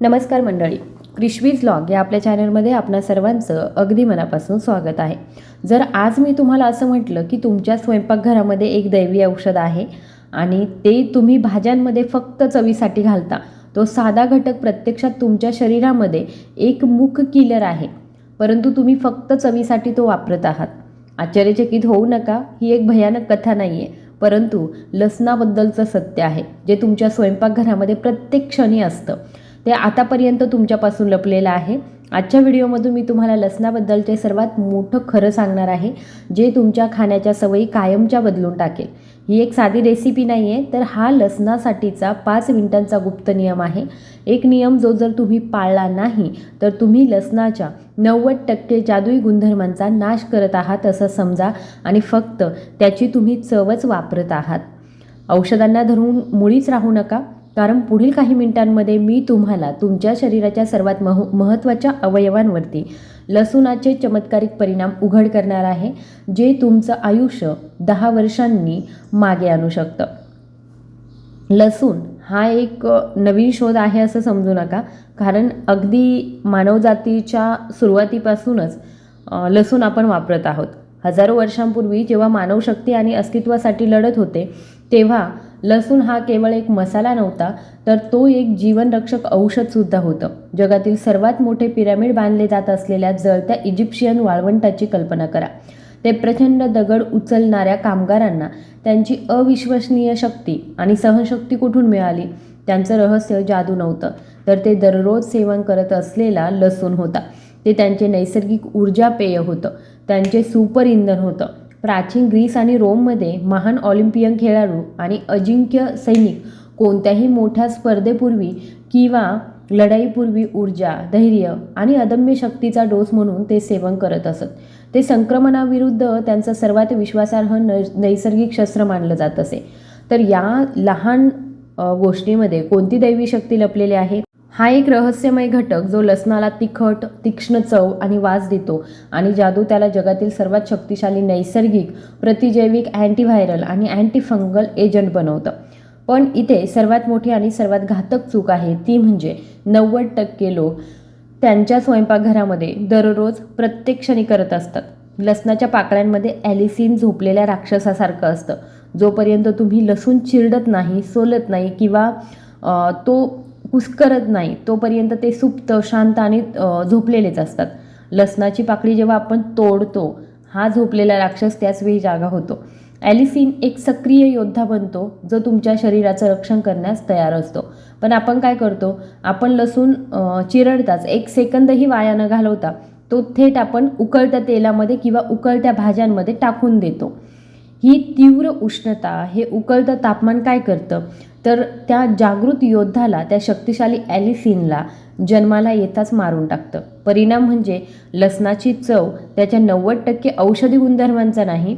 नमस्कार मंडळी. क्रिशवीज लॉग या आपल्या चॅनलमध्ये आपणा सर्वांचं अगदी मनापासून स्वागत आहे. जर आज मी तुम्हाला असं म्हटलं की तुमच्या स्वयंपाकघरामध्ये एक दैवी औषध आहे आणि ते तुम्ही भाज्यांमध्ये फक्त चवीसाठी घालता तो साधा घटक प्रत्यक्षात तुमच्या शरीरामध्ये एक मुख किलर आहे. परंतु तुम्ही फक्त चवीसाठी तो वापरत आहात. आश्चर्यचकित होऊ नका ही एक भयानक कथा नाही आहे परंतु लसणाबद्दलचं सत्य आहे जे तुमच्या स्वयंपाकघरामध्ये प्रत्येक क्षणी असतं. ते आतापर्यंत तुमच्यापासून लपलेलं आहे. आजच्या व्हिडिओमधून मी तुम्हाला लसणाबद्दलचे सर्वात मोठं खरं सांगणार आहे जे तुमच्या खाण्याच्या सवयी कायमच्या बदलून टाकेल. ही एक साधी रेसिपी नाही आहे तर हा लसणासाठीचा पाच मिनिटांचा गुप्त नियम आहे. एक नियम जो जर तुम्ही पाळला नाही तर तुम्ही लसणाच्या नव्वद टक्के जादुई गुणधर्मांचा नाश करत आहात असं समजा आणि फक्त त्याची तुम्ही चवच वापरत आहात. औषधांना धरून मुळीच राहू नका. कारण पुढील काही मिनिटांमध्ये मी तुम्हाला तुमच्या शरीराच्या सर्वात मह महत्त्वाच्या अवयवांवरती लसूणाचे चमत्कारिक परिणाम उघड करणार आहे जे तुमचं आयुष्य दहा वर्षांनी मागे आणू शकतं. लसूण हा एक नवीन शोध आहे असं समजू नका कारण अगदी मानवजातीच्या सुरुवातीपासूनच लसूण आपण वापरत आहोत. हजारो वर्षांपूर्वी जेव्हा मानवशक्ती आणि अस्तित्वासाठी लढत होते तेव्हा लसूण हा केवळ एक मसाला नव्हता तर तो एक जीवनरक्षक औषधसुद्धा होतं. जगातील सर्वात मोठे पिरामिड बांधले जात असलेल्या जळत्या इजिप्शियन वाळवंटाची कल्पना करा. ते प्रचंड दगड उचलणाऱ्या कामगारांना त्यांची अविश्वसनीय शक्ती आणि सहनशक्ती कुठून मिळाली? त्यांचं रहस्य जादू नव्हतं तर ते दररोज सेवन करत असलेला लसूण होता. ते त्यांचे नैसर्गिक ऊर्जा पेय होतं त्यांचे सुपर इंधन होतं. प्राचीन ग्रीस आणि रोममध्ये महान ऑलिम्पियन खेळाडू आणि अजिंक्य सैनिक कोणत्याही मोठ्या स्पर्धेपूर्वी किंवा लढाईपूर्वी ऊर्जा धैर्य आणि अदम्य शक्तीचा डोस म्हणून ते सेवन करत असत. ते संक्रमणाविरुद्ध त्यांचं सर्वात विश्वासार्ह नै नैसर्गिक शस्त्र मानलं जात असे. तर या लहान गोष्टीमध्ये कोणती दैवी शक्ती लपलेली आहे? हा एक रहस्यमय घटक जो लसणाला तिखट तीक्ष्ण चव आणि वास देतो आणि जादू त्याला जगातील सर्वात शक्तिशाली नैसर्गिक प्रतिजैविक अँटीव्हायरल आणि अँटीफंगल एजंट बनवतं. पण इथे सर्वात मोठी आणि सर्वात घातक चूक आहे ती म्हणजे नव्वद टक्के लोक त्यांच्या स्वयंपाकघरामध्ये दररोज प्रत्येक क्षणी करत असतात. लसणाच्या पाकळ्यांमध्ये ॲलिसिन झोपलेल्या राक्षसासारखं असतं. जोपर्यंत तुम्ही लसूण चिरडत नाही सोलत नाही किंवा तो कुस्करत नाही तोपर्यंत ते सुप्त शांत आणि झोपलेलेच असतात. लसणाची पाकळी जेव्हा आपण तोडतो हा झोपलेला राक्षस त्याच वेळी जागा होतो. ॲलिसिन एक सक्रिय योद्धा बनतो जो तुमच्या शरीराचं रक्षण करण्यास तयार असतो. पण आपण काय करतो? आपण लसूण चिरडताच एक सेकंदही वाया न घालवता तो थेट आपण उकळत्या तेलामध्ये किंवा उकळत्या भाज्यांमध्ये टाकून देतो. ही तीव्र उष्णता हे उकळतं तापमान काय करतं? तर त्या जागृत योद्धाला त्या शक्तिशाली ॲलिसिनला जन्माला येताच मारून टाकतं. परिणाम म्हणजे लसणाची चव त्याच्या नव्वद टक्के औषधी गुणधर्मांचा नाही.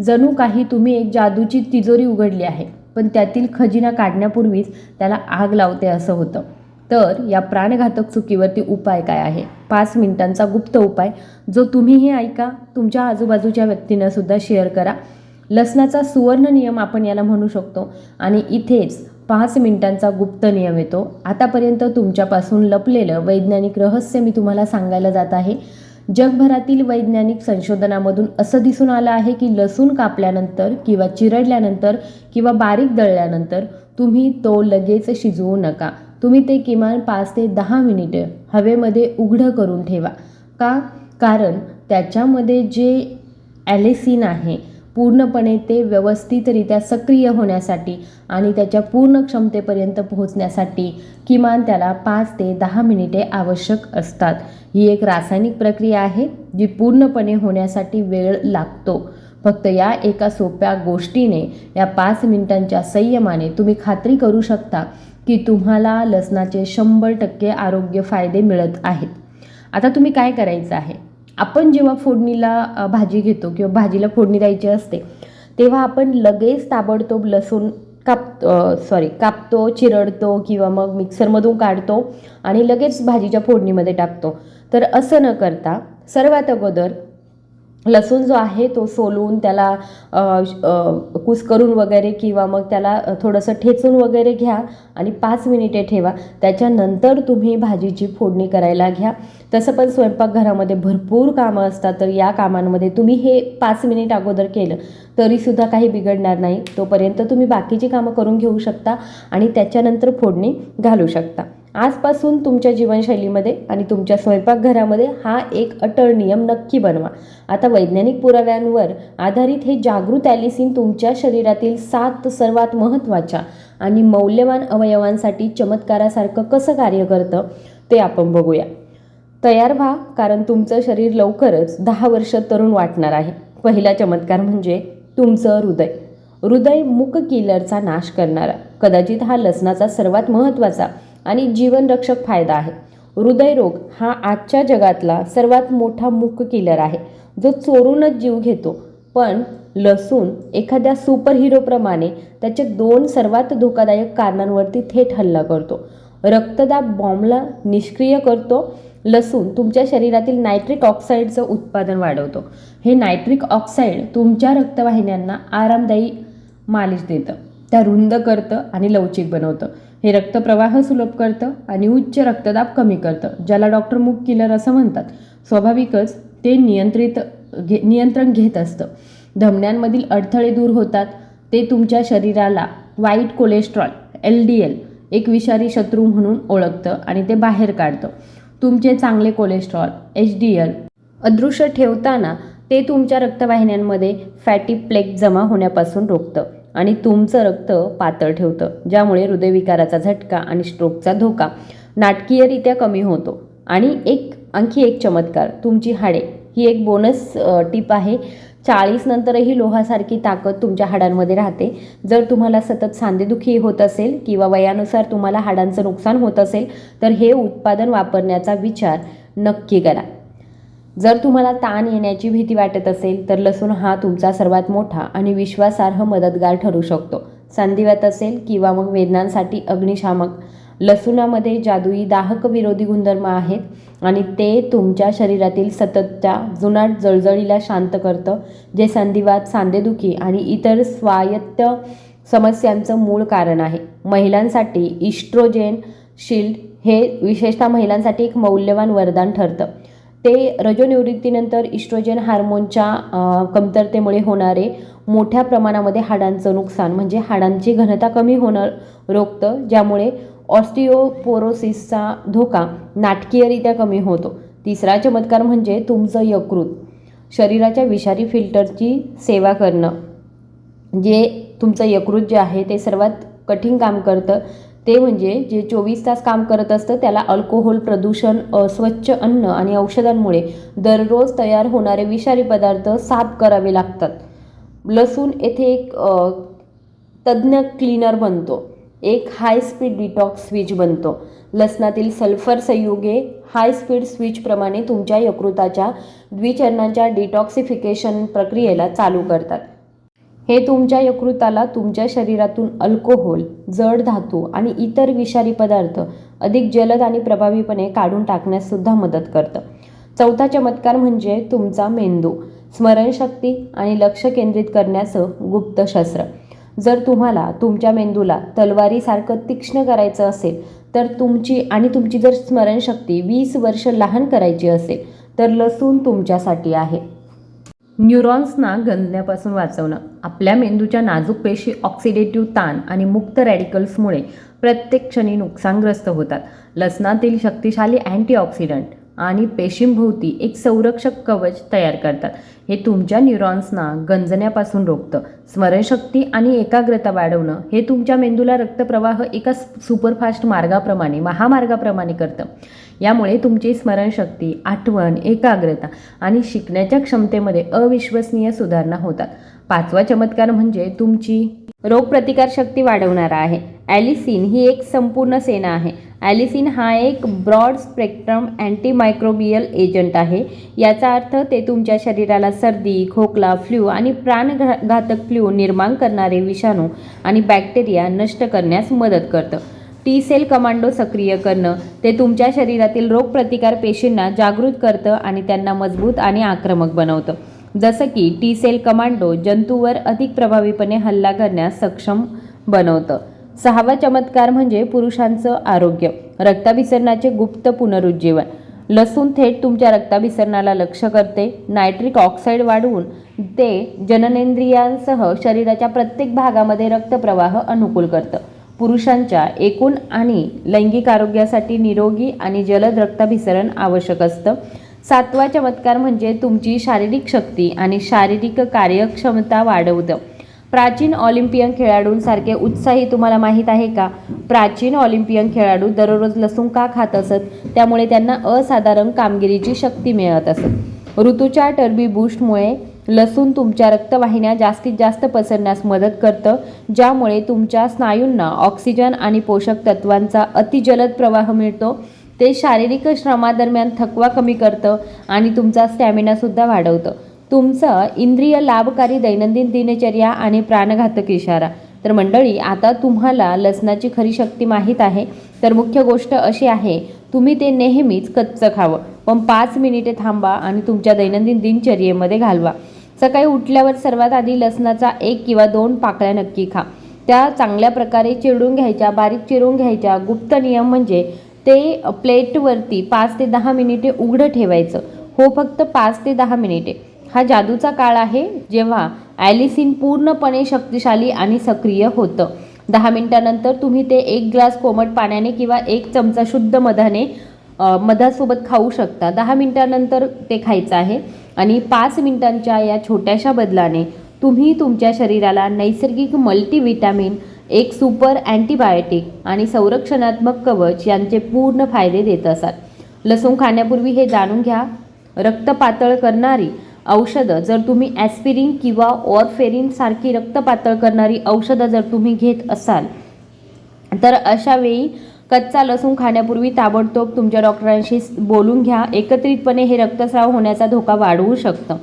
जणू काही तुम्ही एक जादूची तिजोरी उघडली आहे पण त्यातील खजिना काढण्यापूर्वीच त्याला आग लावते असं होतं. तर या प्राणघातक चुकीवरती उपाय काय आहे? पाच मिनिटांचा गुप्त उपाय जो तुम्हीही ऐका तुमच्या आजूबाजूच्या व्यक्तींना सुद्धा शेअर करा. लसणाचा सुवर्ण नियम आपण याला म्हणू शकतो. आणि इथेच पाच मिनिटांचा गुप्त नियम येतो. आतापर्यंत तुमच्यापासून लपलेलं वैज्ञानिक रहस्य मी तुम्हाला सांगायला जात आहे. जगभरातील वैज्ञानिक संशोधनामधून असं दिसून आलं आहे की लसूण कापल्यानंतर किंवा चिरडल्यानंतर किंवा बारीक दळल्यानंतर तुम्ही तो लगेच शिजवू नका. तुम्ही ते किमान पाच ते दहा मिनिटं हवेमध्ये उघडं करून ठेवा. का? कारण त्याच्यामध्ये जे ॲलेसिन आहे पूर्णपणे ते व्यवस्थितरित्या सक्रिय होण्यासाठी आणि त्याच्या पूर्ण क्षमतेपर्यंत पोहोचण्यासाठी किमान त्याला पाच ते दहा मिनिटे आवश्यक असतात. ही एक रासायनिक प्रक्रिया आहे जी पूर्णपणे होण्यासाठी वेळ लागतो. फक्त या एका सोप्या गोष्टीने या पाच मिनिटांच्या संयमाने तुम्ही खात्री करू शकता की तुम्हाला लसणाचे शंभर टक्के आरोग्य फायदे मिळत आहेत. आता तुम्ही काय करायचं आहे? आपण जेव्हा फोडणीला भाजी घेतो किंवा भाजीला फोडणी द्यायची असते तेव्हा आपण लगेच ताबडतोब लसूण काप सॉरी कापतो चिरडतो किंवा मग मिक्सरमधून काढतो आणि लगेच भाजीच्या फोडणीमध्ये टाकतो. तर असं न करता सर्वात अगोदर लसूण जो आहे तो सोलून त्याला अ, कुस्करून वगैरे किंवा मग त्याला थोडंसं ठेचून वगैरे घ्या आणि पाच मिनिटे ठेवा. त्याच्यानंतर तुम्ही भाजीची फोडणी करायला घ्या. तसं पण स्वयंपाकघरामध्ये भरपूर कामं असतात तर या कामांमध्ये तुम्ही हे पाच मिनिट अगोदर केलं तरीसुद्धा काही बिघडणार नाही. तोपर्यंत तुम्ही बाकीची कामं करून घेऊ शकता आणि त्याच्यानंतर फोडणी घालू शकता. आजपासून तुमच्या जीवनशैलीमध्ये आणि तुमच्या स्वयंपाकघरामध्ये हा एक अटळ नियम नक्की बनवा. आता वैज्ञानिक पुराव्यांवर आधारित हे जागृत ॲलिसिन तुमच्या शरीरातील सात सर्वात महत्त्वाच्या आणि मौल्यवान अवयवांसाठी चमत्कारासारखं कसं कार्य करतं ते आपण बघूया. तयार व्हा कारण तुमचं शरीर लवकरच दहा वर्ष तरुण वाटणार आहे. पहिला चमत्कार म्हणजे तुमचं हृदय. हृदय मुक किलरचा नाश करणारा. कदाचित हा लसणाचा सर्वात महत्त्वाचा आणि जीवनरक्षक फायदा आहे. हृदयरोग हा आजच्या जगातला सर्वात मोठा मुक किलर आहे. जो चोरूनच जीव घेतो. पण लसूण एखाद्या सुपर हिरोप्रमाणे त्याचे दोन सर्वात धोकादायक कारणांवरती थेट हल्ला करतो. रक्तदाब बॉम्बला निष्क्रिय करतो. लसूण तुमच्या शरीरातील नायट्रिक ऑक्साईडचं उत्पादन वाढवतो. हे नायट्रिक ऑक्साईड तुमच्या रक्तवाहिन्यांना आरामदायी मालिश देतं. त्या रुंद करतं आणि लवचिक बनवतं. हे रक्तप्रवाह सुलभ करतं आणि उच्च रक्तदाब कमी करतं ज्याला डॉक्टर मुक किलर असं म्हणतात. स्वाभाविकच ते नियंत्रित घे नियंत्रण घेत असतं. धमन्यांमधील अडथळे दूर होतात. ते तुमच्या शरीराला वाईट कोलेस्ट्रॉल एल डी एल एक विषारी शत्रू म्हणून ओळखतं आणि ते बाहेर काढतं. तुमचे चांगले कोलेस्ट्रॉल एच डी एल अदृश्य ठेवताना ते तुमच्या रक्तवाहिन्यांमध्ये फॅटी प्लेक जमा होण्यापासून रोखतं. आणि तुमचं रक्त पातळ ठेवतं ज्यामुळे हृदयविकाराचा झटका आणि स्ट्रोकचा धोका नाटकीयरित्या कमी होतो. आणि एक आणखी एक चमत्कार तुमची हाडे. ही एक बोनस टीप आहे. चाळीस नंतरही लोहासारखी ताकद तुमच्या हाडांमध्ये राहते. जर तुम्हाला सतत सांधेदुखी होत असेल किंवा वयानुसार तुम्हाला हाडांचं नुकसान होत असेल तर हे उत्पादन वापरण्याचा विचार नक्की करा. जर तुम्हाला ताण येण्याची भीती वाटत असेल तर लसूण हा तुमचा सर्वात मोठा आणि विश्वासार्ह मदतगार ठरू शकतो. संधिवात असेल किंवा मग वेदनांसाठी अग्निशामक. लसूणामध्ये जादुई दाहक विरोधी गुणधर्म आहेत आणि ते तुमच्या शरीरातील सततच्या जुनाट जळजळीला शांत करतं जे संधिवात सांधेदुखी आणि इतर स्वायत्त समस्यांचं मूळ कारण आहे. महिलांसाठी इस्ट्रोजेन शिल्ड हे विशेषतः महिलांसाठी एक मौल्यवान वरदान ठरतं. ते रजोनिवृत्तीनंतर इस्ट्रोजन हार्मोनच्या कमतरतेमुळे होणारे मोठ्या प्रमाणामध्ये हाडांचं नुकसान म्हणजे हाडांची घनता कमी होणं रोखतं ज्यामुळे ऑस्टिओपोरोसिसचा धोका नाटकीयरित्या कमी होतो. तिसरा चमत्कार म्हणजे तुमचं यकृत शरीराच्या विषारी फिल्टरची सेवा करणं. जे तुमचं यकृत जे आहे ते सर्वात कठीण काम करतं. ते म्हणजे जे चोवीस तास काम करत असतं त्याला अल्कोहोल प्रदूषण अस्वच्छ अन्न आणि औषधांमुळे दररोज तयार होणारे विषारी पदार्थ साफ करावे लागतात. लसूण येथे एक तज्ज्ञ क्लीनर बनतो. एक हाय स्पीड डिटॉक्स स्विच बनतो. लसणातील सल्फर संयुगे हाय स्पीड स्विचप्रमाणे तुमच्या यकृताच्या द्विचरणांच्या डिटॉक्सिफिकेशन प्रक्रियेला चालू करतात. हे तुमच्या यकृताला तुमच्या शरीरातून अल्कोहोल जड धातू आणि इतर विषारी पदार्थ अधिक जलद आणि प्रभावीपणे काढून टाकण्यास सुद्धा मदत करतं. चौथा चमत्कार म्हणजे तुमचा मेंदू. स्मरणशक्ती आणि लक्ष केंद्रित करण्याचं गुप्तशस्त्र जर तुम्हाला तुमच्या मेंदूला तलवारीसारखं तीक्ष्ण करायचं असेल तर तुमची आणि तुमची जर स्मरणशक्ती वीस वर्ष लहान करायची असेल तर लसूण तुमच्यासाठी आहे. न्यूरॉन्सना गंजण्यापासून वाचवणं. आपल्या मेंदूच्या नाजूक पेशी ऑक्सिडेटिव्ह ताण आणि मुक्त रॅडिकल्समुळे प्रत्येक क्षणी नुकसानग्रस्त होतात. लसणातील शक्तिशाली अँटीऑक्सिडंट आणि पेशींभोवती एक संरक्षक कवच तयार करतात. हे तुमच्या न्यूरॉन्सना गंजण्यापासून रोखतं. स्मरणशक्ती आणि एकाग्रता वाढवणं हे तुमच्या मेंदूला रक्तप्रवाह एका सुपरफास्ट मार्गाप्रमाणे महामार्गाप्रमाणे करतं. यामुळे तुमची स्मरणशक्ती आठवण एकाग्रता आणि शिकण्याच्या क्षमतेमध्ये अविश्वसनीय सुधारणा होतात. पाचवा चमत्कार म्हणजे तुमची रोगप्रतिकारशक्ती वाढवणारा आहे. ॲलिसिन ही एक संपूर्ण सेना आहे. ॲलिसिन हा एक ब्रॉड स्पेक्ट्रम अँटीमायक्रोबियल एजंट आहे. याचा अर्थ ते तुमच्या शरीराला सर्दी खोकला फ्ल्यू आणि प्राणघातक फ्ल्यू निर्माण करणारे विषाणू आणि बॅक्टेरिया नष्ट करण्यास मदत करतं. टी सेल कमांडो सक्रिय करणं ते तुमच्या शरीरातील रोगप्रतिकार पेशींना जागृत करतं आणि त्यांना मजबूत आणि आक्रमक बनवतं. जसं की टी सेल कमांडो जंतूवर अधिक प्रभावीपणे हल्ला करण्यास सक्षम बनवतं. सहावा चमत्कार म्हणजे पुरुषांचं आरोग्य. रक्ताभिसरणाचे गुप्त पुनरुज्जीवन. लसूण थेट तुमच्या रक्ताभिसरणाला लक्ष करते. नायट्रिक ऑक्साईड वाढवून ते जननेंद्रियांसह शरीराच्या प्रत्येक भागामध्ये रक्तप्रवाह अनुकूल करतं. पुरुषांच्या एकूण आणि लैंगिक आरोग्यासाठी निरोगी आणि जलद रक्ताभिसरण आवश्यक असतं. सातवा चमत्कार म्हणजे तुमची शारीरिक शक्ती आणि शारीरिक कार्यक्षमता वाढवतं. प्राचीन ऑलिम्पियन खेळाडूंसारखे उत्साही तुम्हाला माहीत आहे का? प्राचीन ऑलिम्पियन खेळाडू दररोज लसूण का खात असत? त्यामुळे त्यांना असाधारण कामगिरीची शक्ती मिळत असत. ऋतूच्या टर्बी बूस्टमुळे लसूण तुमच्या रक्तवाहिन्या जास्तीत जास्त पसरण्यास मदत करतं ज्यामुळे तुमच्या स्नायूंना ऑक्सिजन आणि पोषक तत्वांचा अतिजलद प्रवाह मिळतो. ते शारीरिक श्रमादरम्यान थकवा कमी करतं आणि तुमचा स्टॅमिनासुद्धा वाढवतं. तुमचं इंद्रिय लाभकारी दैनंदिन दिनचर्या आणि प्राणघातक इशारा. तर मंडळी आता तुम्हाला लसणाची खरी शक्ती माहीत आहे. तर मुख्य गोष्ट अशी आहे तुम्ही ते नेहमीच कच्चं खावं. पण पाच मिनिटे थांबा आणि तुमच्या दैनंदिन दिनचर्येमध्ये घालवा. सकाळी उठल्यावर सर्वात आधी लसणाचा एक किंवा दोन पाकळ्या नक्की खा. त्या चांगल्या प्रकारे चिरडून घ्यायच्या बारीक चिरून घ्यायच्या. गुप्त नियम म्हणजे ते प्लेटवरती पाच ते दहा मिनिटे उघडं ठेवायचं. हो फक्त पाच ते दहा मिनिटे. हा जादूचा काळ आहे जेव्हा ॲलिसिन पूर्णपणे शक्तिशाली आणि सक्रिय होतं. दहा मिनिटानंतर तुम्ही ते एक ग्लास कोमट पाण्याने किंवा एक चमचा शुद्ध मधाने मधासोबत खाऊ शकता. दहा मिनिटानंतर ते खायचं आहे आणि पाच मिनिटांच्या या छोट्याशा बदलाने तुम्ही तुमच्या शरीराला नैसर्गिक मल्टीविटॅमिन एक सुपर अँटीबायोटिक आणि संरक्षणात्मक कवच यांचे पूर्ण फायदे देत असाल. लसूण खाण्यापूर्वी हे जाणून घ्या. रक्त पातळ करणारी औषधं. जर तुम्ही ॲस्पिरिन किंवा ऑरफेरिनसारखी रक्तपातळ रक्त पातळ करणारी औषधं जर तुम्ही घेत असाल तर अशावेळी कच्चा लसूण खाण्यापूर्वी ताबडतोब तुमच्या डॉक्टरांशी बोलून घ्या. एकत्रितपणे हे रक्तस्राव होण्याचा धोका वाढवू शकतं.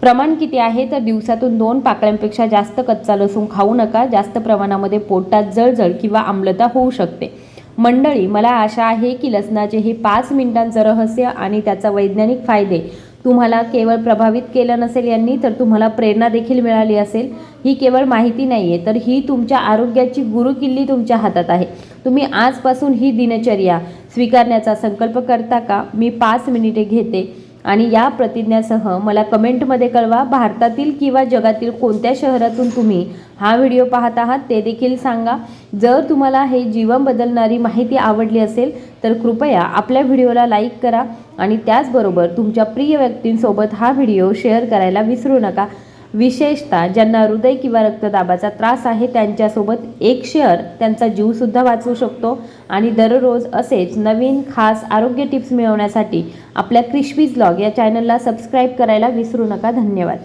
प्रमाण किती आहे? तर दिवसातून दोन पाकळ्यांपेक्षा जास्त कच्चा लसूण खाऊ नका. जास्त प्रमाणामध्ये पोटात जळजळ किंवा आम्लता होऊ शकते. मंडळी मला आशा आहे की लसणाचे हे पाच मिनिटांचं रहस्य आणि त्याचा वैज्ञानिक फायदे तुम्हाला केवळ प्रभावित केलं नसेल यांनी तर तुम्हाला प्रेरणा देखील मिळाली असेल. ही केवळ माहिती नाही आहे तर ही तुमच्या आरोग्याची गुरुकिल्ली तुमच्या हातात आहे. तुम्ही आजपासून ही दिनचर्या स्वीकारण्याचा संकल्प करता का? मी पाच मिनिटे घेते. आणि या प्रतिज्ञासह मला कमेंटमध्ये कळवा भारतातील किंवा जगातील कोणत्या शहरातून तुम्ही हा व्हिडिओ पाहत आहात ते देखील सांगा. जर तुम्हाला हे जीवन बदलणारी माहिती आवडली असेल तर कृपया आपल्या व्हिडिओला लाईक करा आणि त्याचबरोबर तुमच्या प्रिय व्यक्तींसोबत हा व्हिडिओ शेअर करायला विसरू नका. विशेषतः ज्यांना हृदय किंवा रक्तदाबाचा त्रास आहे त्यांच्यासोबत एक शेअर त्यांचा जीवसुद्धा वाचवू शकतो. आणि दररोज असेच नवीन खास आरोग्य टिप्स मिळवण्यासाठी आपल्या क्रिशवीज ब्लॉग या चॅनलला सबस्क्राईब करायला विसरू नका. धन्यवाद.